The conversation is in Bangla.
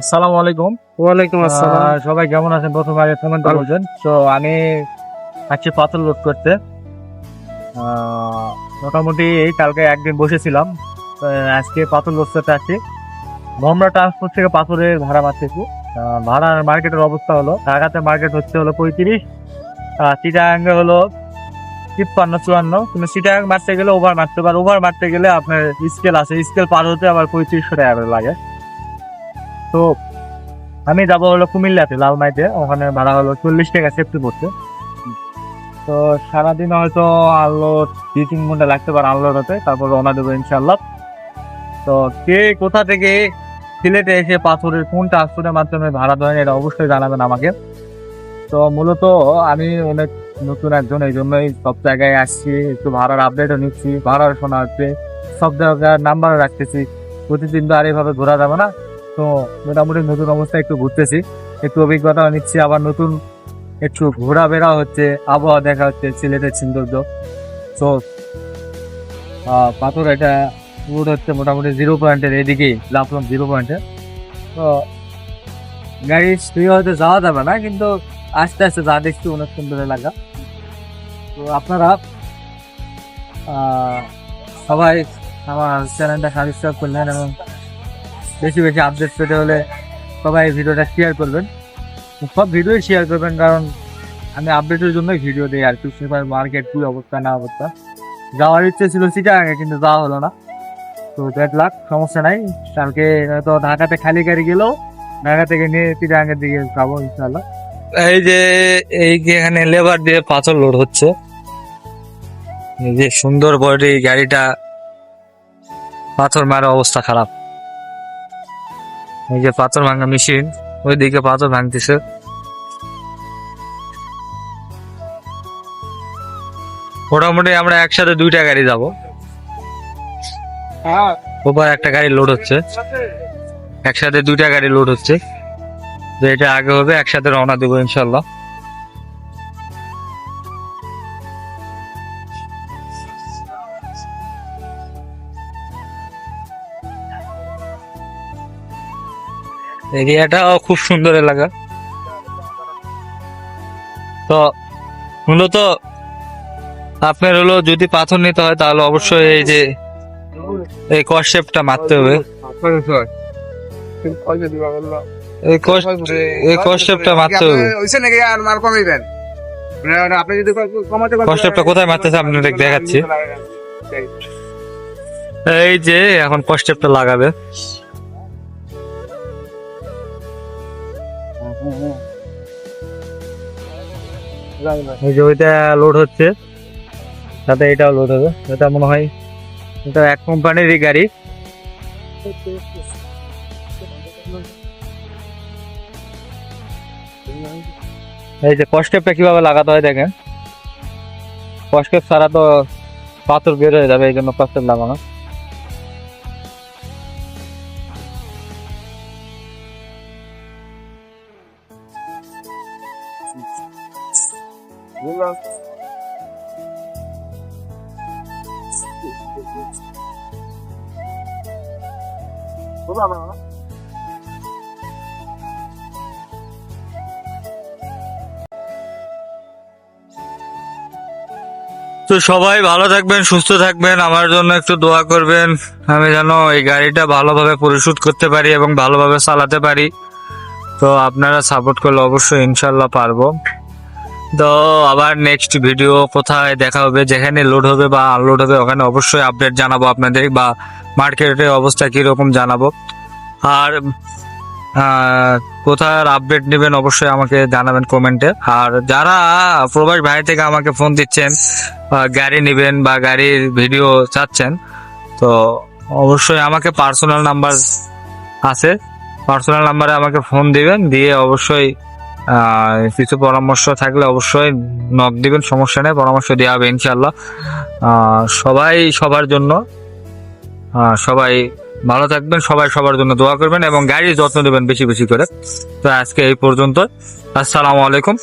আসসালামু আলাইকুম। ওয়ালাইকুম আসসালাম। সবাই কেমন আছেন? প্রথম আগে কমেন্ট তো আমি আজকে পাথর লোড করতে। মোটামুটি এই কালকে একদিন বসেছিলাম। আজকে পাথর লোড করতে আসছি। ভমরা ট্রান্সপোর্ট থেকে পাথরের ভাড়া মারতেছি ভাড়ার মার্কেটের অবস্থা হলো। ঢাকাতে মার্কেট হচ্ছে হলো পঁয়ত্রিশ আর চিটাগাঙ্গে হলো তিপ্পান্ন চুয়ান্ন। কিন্তু চিটাগাং মারতে গেলে ওভার মারতে পারে ওভার মারতে গেলে আপনার স্কেল আছে। স্কেল পার হতে আবার পঁয়ত্রিশশো টাকা লাগে। তো আমি যাব হলো কুমিল্লাতে লালমাইতে ওখানে ভাড়া হলো চল্লিশ টাকা সেফটি পড়ছে। তো সারাদিন হয়তো আনলোড, দুই তিন ঘণ্টা লাগতে পারে আনলোড হতে, তারপর রওনা দেবো ইনশাল্লাহ তো কে কোথা থেকে সিলেটে এসে পাথরের কোন ট্রান্সপোর্টের মাধ্যমে ভাড়া দেন এটা অবশ্যই জানাবেন আমাকে। তো মূলত আমি অনেক নতুন একজন, এই জন্যই সব জায়গায় আসছি, একটু ভাড়ার আপডেটও নিচ্ছি, ভাড়ার শোনা হচ্ছে, সব জায়গায় নাম্বারও রাখতেছি। প্রতিদিন তো আর এইভাবে ঘোরা যাবে না। তো মোটামুটি নতুন অবস্থায় একটু ঘুরতেছি। একটু অভিজ্ঞতা নিচ্ছি, আবার নতুন একটু ঘোরাফেরা হচ্ছে, আবহাওয়া দেখা হচ্ছে, সিলেটের সৌন্দর্য। তো পাথর এটা রুট হচ্ছে মোটামুটি জিরো পয়েন্টের এদিকে, লাফলাম জিরো পয়েন্টে তো, গাড়ি স্পিড হয়তো যাওয়া যাবে না, কিন্তু আস্তে আস্তে যা দেখছি অনেক সুন্দর এলাকা। তো আপনারা সবাই আমার চ্যানেলটা সাবস্ক্রাইব করলেন এবং বেশি বেশি আপডেট পেতে হলে সবাই ভিডিওটা শেয়ার করবেন। সব ভিডিওই শেয়ার করবেন কারণ আমি আপডেটের জন্যই ভিডিও দিই আর কি মার্কেট কি অবস্থা, না অবস্থা। যাওয়ার ইচ্ছে ছিল সিটাগাঙে কিন্তু যাওয়া হলো না। তো দেড় লাখ সমস্যা নাই। কালকে হয়তো ঢাকাতে খালি গাড়ি গেলেও ঢাকা থেকে নিয়ে সিটাগাঙের দিকে যাব ইনশাল্লাহ এই যে এই যে এখানে লেবার দিয়ে পাথর লোড হচ্ছে। এই যে সুন্দর বডি গাড়িটা, পাথর মারা অবস্থা খারাপ। এই যে পাথর ভাঙা মেশিন, ওইদিকে পাথর ভাঙতেছে। মোটামুটি আমরা একসাথে দুইটা গাড়ি যাব। ওপর একটা গাড়ি লোড হচ্ছে। একসাথে দুইটা গাড়ি লোড হচ্ছে। যেটা এটা আগে হবে, একসাথে রওনা দেবো ইনশাল্লাহ এরিয়াটাও খুব সুন্দর এলাকা। তো মূলত আপনার হলো যদি পাথর নিতে হয় তাহলে অবশ্যই এই যে এই কনসেপ্টটা মারতে হবে। এই কস- মারতে হবে। আপনি কোথায় মারতেছে আপনাদের দেখাচ্ছি। এই যে এখন কস্টেপটা লাগাবে। এই যে ওইটা লোড হচ্ছে। সাথে এটাও লোড হবে। এটা মনে হয় এটা এক কোম্পানিরই গাড়ি। এই যে কস্টেপটা কীভাবে লাগাতে হয় দেখেন। কস্টেপ ছাড়া তো পাথর বের হয়ে যাবে এই জন্য কস্টেপ লাগানো। তো সবাই ভালো থাকবেন, সুস্থ থাকবেন, আমার জন্য একটু দোয়া করবেন। আমি যেন এই গাড়িটা ভালোভাবে পরিশোধ করতে পারি এবং ভালোভাবে চালাতে পারি। তো আপনারা সাপোর্ট করলে অবশ্যই ইনশাল্লাহ পারব। তো আবার নেক্সট ভিডিও কোথায় দেখা হবে, যেখানে লোড হবে বা আনলোড হবে, ওখানে অবশ্যই আপডেট জানাব আপনাদের বা মার্কেটের অবস্থা কীরকম জানাব। আর কোথায় আপডেট নেবেন অবশ্যই আমাকে জানাবেন কমেন্টে আর যারা প্রবাস ভাই থেকে আমাকে ফোন দিচ্ছেন গাড়ি নেবেন বা গাড়ির ভিডিও চাচ্ছেন, তো অবশ্যই আমাকে পার্সোনাল নাম্বার আছে। পার্সোনাল নাম্বারে আমাকে ফোন দিবেন, দিয়ে অবশ্যই কিছু পরামর্শ থাকলে অবশ্যই নক দিবেন, সমস্যা নেই, পরামর্শ দেওয়া হবে ইনশাল্লাহ সবাই সবার জন্য সবাই ভালো থাকবেন, সবাই সবার জন্য দোয়া করবেন এবং গাড়ির যত্ন নেবেন বেশি বেশি করে। তো আজকে এই পর্যন্ত আসসালামু আলাইকুম।